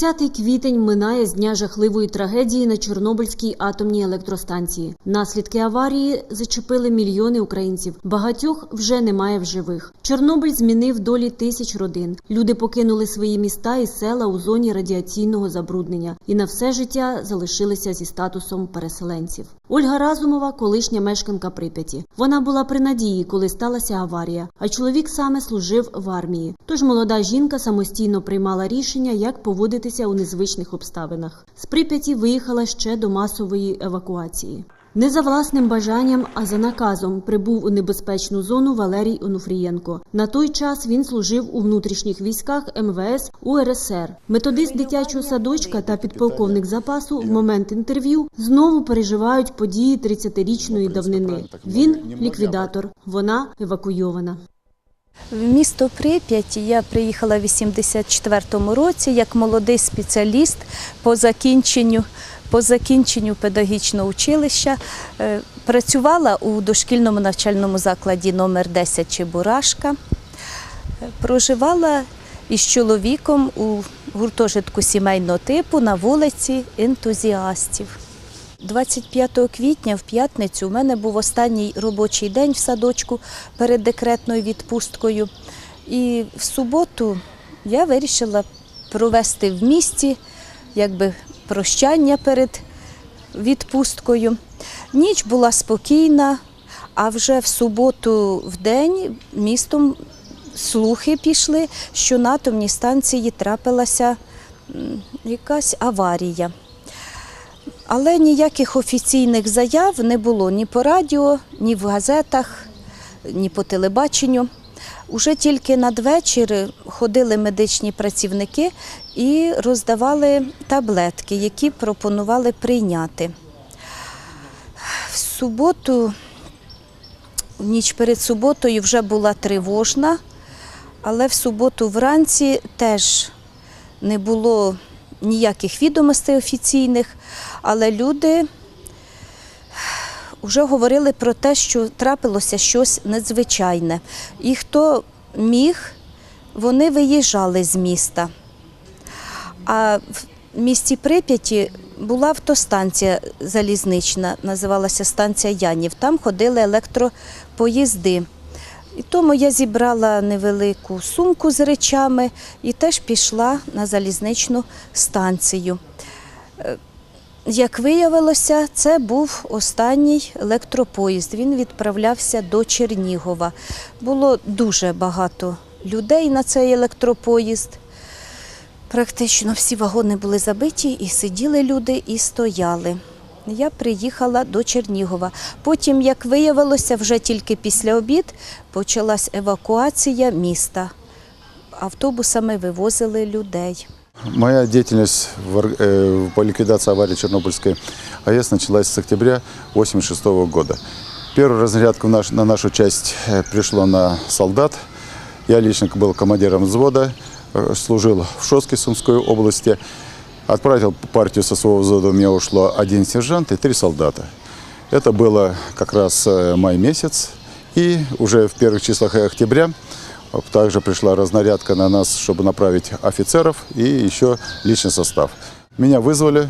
30 квітень минає з дня жахливої трагедії на Чорнобильській атомній електростанції. Наслідки аварії зачепили мільйони українців. Багатьох вже немає в живих. Чорнобиль змінив долі тисяч родин. Люди покинули свої міста і села у зоні радіаційного забруднення і на все життя залишилися зі статусом переселенців. Ольга Разумова, колишня мешканка Прип'яті. Вона була при надії, коли сталася аварія, а чоловік саме служив в армії. Тож молода жінка самостійно приймала рішення, як поводитися у незвичних обставинах. З Прип'яті виїхала ще до масової евакуації. Не за власним бажанням, а за наказом прибув у небезпечну зону Валерій Онуфрієнко. На той час він служив у внутрішніх військах МВС УРСР. Методист дитячого садочка та підполковник запасу в момент інтерв'ю знову переживають події 30-річної давнини. Він ліквідатор, вона евакуйована. В місто Прип'ять я приїхала в 84-му році як молодий спеціаліст по закінченню, по закінченню педагогічного училища. Е, Працювала у дошкільному навчальному закладі номер 10 Чебурашка. Е, Проживала із чоловіком у гуртожитку сімейного типу на вулиці ентузіастів. 25 квітня в п'ятницю у мене був останній робочий день в садочку перед декретною відпусткою. І в суботу я вирішила провести в місті якби прощання перед відпусткою. Ніч була спокійна, а вже в суботу в день містом слухи пішли, що на атомній станції трапилася якась аварія. Але ніяких офіційних заяв не було ні по радіо, ні в газетах, ні по телебаченню. Уже тільки надвечір ходили медичні працівники і роздавали таблетки, які пропонували прийняти. В суботу, в ніч перед суботою вже була тривожна, але в суботу вранці теж не було ніяких відомостей офіційних, але люди вже говорили про те, що трапилося щось надзвичайне. І хто міг, вони виїжджали з міста. А в місті Прип'яті була автостанція залізнична, називалася станція Янів. Там ходили електропоїзди. І тому я зібрала невелику сумку з речами і теж пішла на залізничну станцію. Е, Як виявилося, це був останній електропоїзд. Він відправлявся до Чернігова. Було дуже багато людей на цей електропоїзд. Практично всі вагони були забиті, і сиділи люди, і стояли Я приїхала до Чернігова. Потім, як виявилося, вже тільки після обід почалась евакуація міста. Автобусами вивозили людей. Моя деятельность в ор- э, по ликвидации аварии Чернобыльской АЭС началась с октября 1986 года. Первая разрядка в наш- на нашу часть э, пришло на солдат. Я лично был командиром взвода, э, служил в Шостке Сумской области. Отправил партию со своего взвода, у меня ушло один сержант и три солдата. Это было как раз э, май месяц. И уже в первых числах октября также пришла разнарядка на нас, чтобы направить офицеров и еще личный состав. Меня вызвали,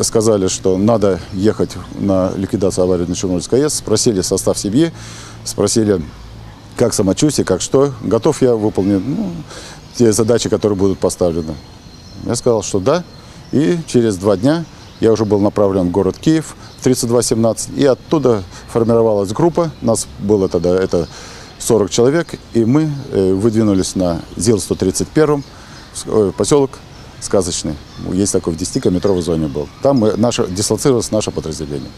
сказали, что надо ехать на ликвидацию аварии на Чернобыльской АЭС. Спросили состав семьи, спросили, как самочувствие, как что. Готов я выполнить ну, те задачи, которые будут поставлены. Я сказал, что да. И через два дня я уже был направлен в город Киев в 3217. И оттуда формировалась группа. Нас было тогда это 40 человек. И мы э, выдвинулись на ЗИЛ-131, э, поселок Сказочный. Есть такой в 10-километровой зоне был. Там мы, наше, дислоцировалось наше подразделение.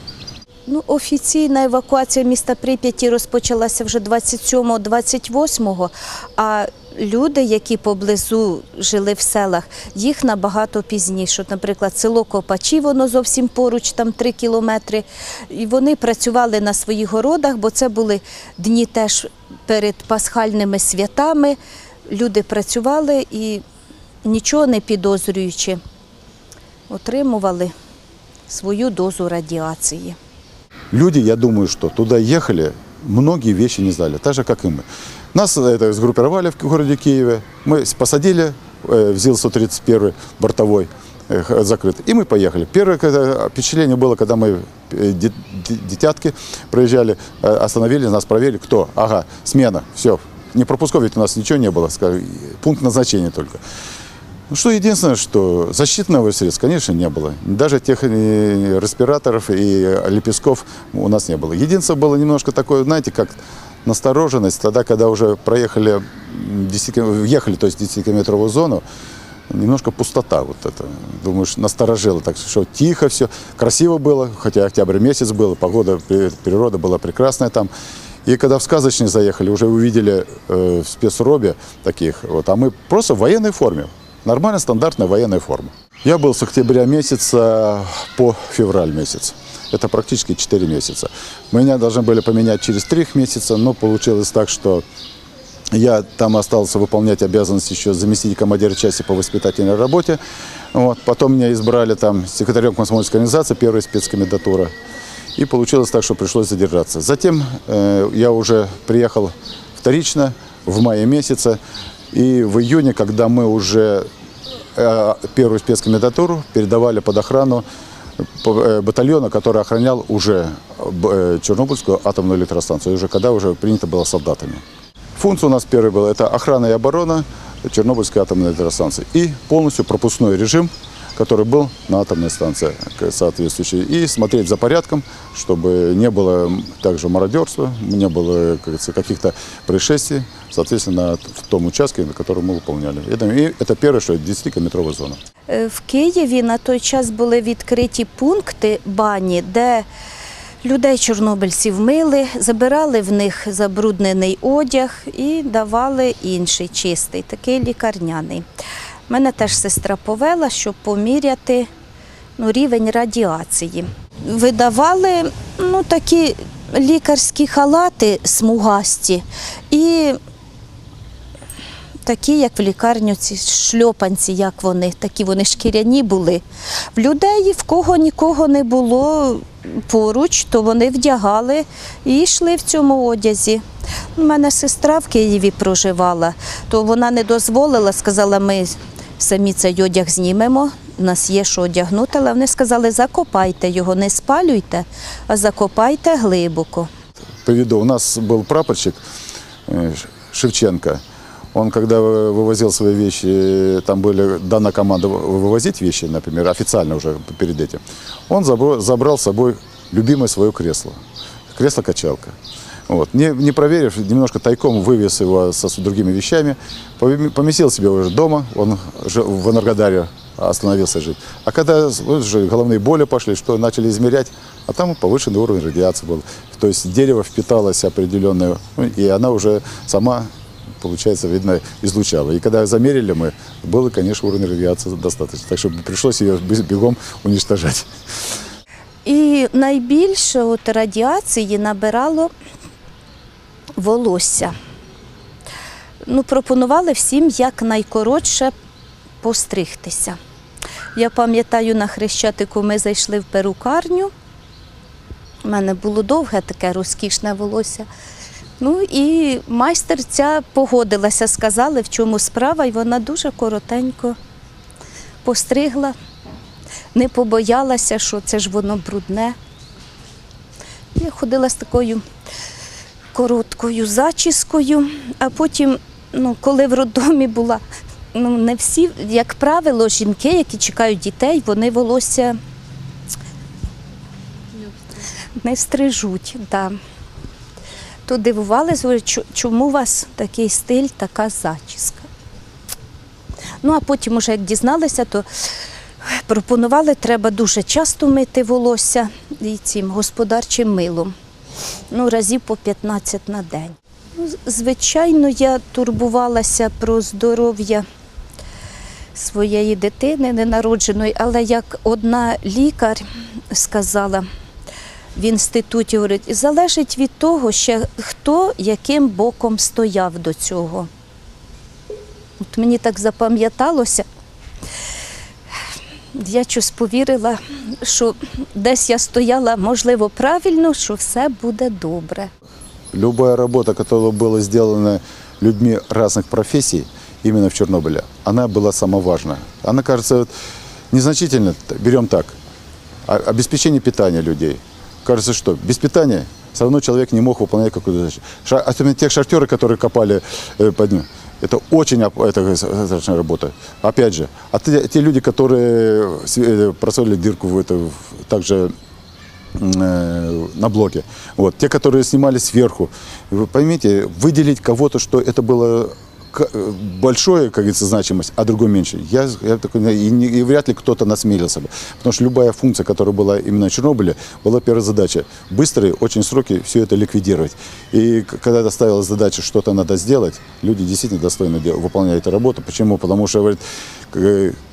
Ну, офіційна евакуація міста Прип'яті розпочалася вже 27-28, а люди, які поблизу жили в селах, їх набагато пізніше. От, Наприклад, село Копачі, воно зовсім поруч, там 3 кілометри. І вони працювали на своїх городах, бо це були дні теж перед пасхальними святами. Люди працювали і нічого не підозрюючи, отримували свою дозу радіації. Люди, я думаю, что туда ехали, многие вещи не знали, так же, как и мы. Нас это сгруппировали в городе Киеве, мы посадили э, в ЗИЛ-131 бортовой э, закрыт. И мы поехали. Первое впечатление было, когда мы э, де- де- детятки проезжали, э, остановили, нас проверили, кто? Ага, смена, все. Не пропусков ведь у нас ничего не было, скажем, пункт назначения только. Ну что единственное, что защитного средств, конечно, не было. Даже тех э, респираторов и э, лепестков у нас не было. Единственное было немножко такое, знаете, как настороженность, тогда, когда уже проехали, м, 10 км въехали, то есть 10-километровую зону, немножко пустота вот это. Думаешь, насторожило, так что тихо все, красиво было, хотя октябрь месяц был, погода, при- природа была прекрасная там. И когда в сказочный заехали, уже увидели э, в спецробе таких, вот, а мы просто в военной форме, нормально стандартная военная форма. Я был с октября месяца по февраль месяц. Это практически 4 месяца. Меня должны были поменять через 3 месяца, но получилось так, что я там остался выполнять обязанности еще заместителя командира части по воспитательной работе. Вот. Потом меня избрали там секретарем комсомольской организации, первая спецкомендатура. И получилось так, что пришлось задержаться. Затем э, я уже приехал вторично в мае месяце. И в июне, когда мы уже э, первую спецкомендатуру передавали под охрану батальона, который охранял уже б- э, Чернобыльскую атомную электростанцию, уже когда уже принято было солдатами. Функция у нас первая была – это охрана и оборона Чернобыльской атомной электростанции и полностью пропускной режим, который был на атомной станции к- соответствующий, и смотреть за порядком, чтобы не было также мародерства, не было как говорится, каких-то происшествий, соответственно, на т- в том участке, на котором мы выполняли. Это, и это первое, что 10-километровая зона. Е, В Києві на той час були відкриті пункти бані, де людей чорнобильців мили, забирали в них забруднений одяг і давали інший чистий, такий лікарняний. Мене теж сестра повела, щоб поміряти ну, рівень радіації. Видавали ну, такі лікарські халати смугасті і такі, як в лікарню, ці шльопанці, як вони, такі вони шкіряні були. В людей, в кого нікого не було поруч, то вони вдягали і йшли в цьому одязі. У мене сестра в Києві проживала, то вона не дозволила, сказала, ми самі цей одяг знімемо. У нас є що одягнути, але вони сказали, закопайте його, не спалюйте, а закопайте глибоко. Приведу. У нас был прапорщик э, Ш- Шевченко. Он, когда вы- вывозил свои вещи, э, там были дана команда вы- вывозить вещи, например, официально уже перед этим, он забро- забрал с собой любимое свое кресло. Кресло-качалка. Вот. Не, не проверив, немножко тайком вывез его со с другими вещами, пове- поместил себе уже дома, он же в Энергодаре остановился жить. А когда с- вот уже головные боли пошли, что начали измерять, а там повышенный уровень радиации был. То есть дерево впиталось определенное, ну, и она уже сама, получается, видно, излучала. И когда замерили мы, был, конечно, уровень радиации достаточно. Так что пришлось ее бе- бегом уничтожать. І найбільше от радіації набирало волосся. Ну, пропонували всім якнайкоротше постригтися. Я пам'ятаю, на Хрещатику ми зайшли в перукарню. У мене було довге таке розкішне волосся. Ну і майстер ця погодилася, сказали, в чому справа, і вона дуже коротенько постригла не побоялася, що це ж воно брудне. Я ходила з такою короткою зачіскою, а потім, ну, коли в роддомі була, ну, не всі, як правило, жінки, які чекають дітей, вони волосся не стрижуть. Да. То дивувалися, чому у вас такий стиль, така зачіска. Ну, а потім, уже як дізналися, то пропонували, треба дуже часто мити волосся і цим господарчим милом. Ну, разів по 15 на день. Ну, звичайно, я турбувалася про здоров'я своєї дитини ненародженої, але як одна лікар сказала в інституті, говорить, залежить від того, ще хто яким боком стояв до цього. От мені так запам'яталося Я щось повірила, що десь я стояла, можливо, правильно, що все буде добре. Любая работа, которая была сделана людьми разных профессий, именно в Чернобыле, она была самая важная. Она кажется вот, незначительно, берем так, а- обеспечение питания людей. Кажется, что без питания все равно человек не мог выполнять какую-то задачу. Ша- Особенно тех шахтеры, которые копали э, под ним. Это очень оп- это, страшная работа. Опять же, а те, те люди, которые с- э, просолили дырку в это, в- также э, на блоке. Вот. Те, которые снимали сверху. Вы поймите, выделить кого-то, что это было к- э, большое, как говорится, значимость, а другой меньше. Я, я такой, и, не- и вряд ли кто-то насмелился бы. Потому что любая функция, которая была именно в Чернобыле, была первая задача. Быстрые, очень сроки все это ликвидировать. И к- когда ставилась задача, что-то надо сделать, люди действительно достойно дел- выполняют эту работу. Почему? Потому что, говорит, к-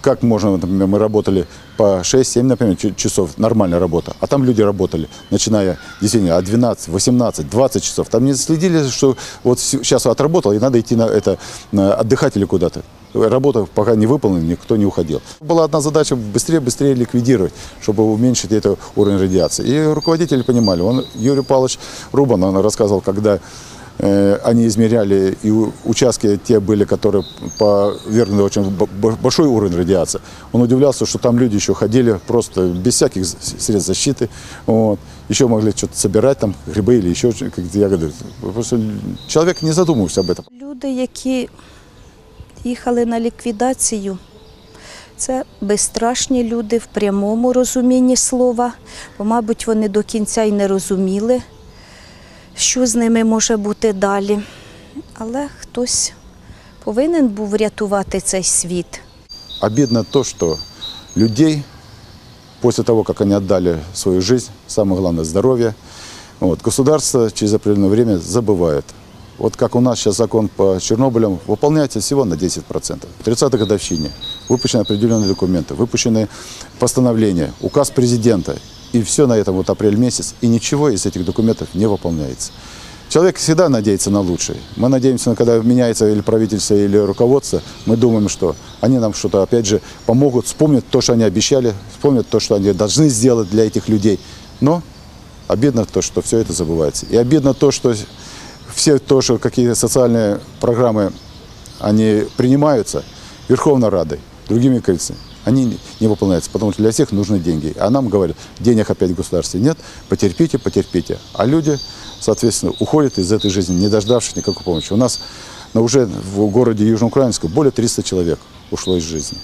как можно, например, мы работали по 6-7, например, часов, нормальная работа, а там люди работали, начиная действительно от 12, 18, 20 часов. Там не следили, что вот сейчас отработал, и надо идти на это, на отдыхать или куда-то. Работа пока не выполнена, никто не уходил. Была одна задача быстрее-быстрее ликвидировать, чтобы уменьшить этот уровень радиации. И руководители понимали. Он, Юрий Павлович Рубан, он рассказывал, когда э, они измеряли, и у- участки те были, которые повергнуты в очень б- б- большой уровень радиации. Он удивлялся, что там люди еще ходили просто без всяких з- средств защиты. Вот. Еще могли что-то собирать, там, грибы или еще что- какие-то ягоды. Просто человек не задумывался об этом. Люди, які їхали на ліквідацію, це безстрашні люди в прямому розумінні слова, бо, мабуть, вони до кінця й не розуміли, що з ними може бути далі. Але хтось повинен був врятувати цей світ. Обидно то, что людей после того, как они отдали свою жизнь, самое главное здоровье, вот, государство через определенное время забывает. Вот как у нас сейчас закон по Чернобылю выполняется всего на 10%. В 30-й годовщине выпущены определенные документы, выпущены постановления, указ президента. И все на этом вот апрель месяц, и ничего из этих документов не выполняется. Человек всегда надеется на лучшее. Мы надеемся, на когда меняется или правительство, или руководство, мы думаем, что они нам что-то, опять же, помогут, вспомнят то, что они обещали, вспомнят то, что они должны сделать для этих людей. Но обидно то, что все это забывается. И обидно то, что все то, что какие социальные программы, они принимаются Верховной Радой, другими правительствами, они не- не выполняются, потому что для всех нужны деньги. А нам говорят, денег опять в государстве нет, потерпите, потерпите. А люди, соответственно, уходят из этой жизни, не дождавшись никакой помощи. У нас ну, уже в городе Южноукраинске более 300 человек ушло из жизни.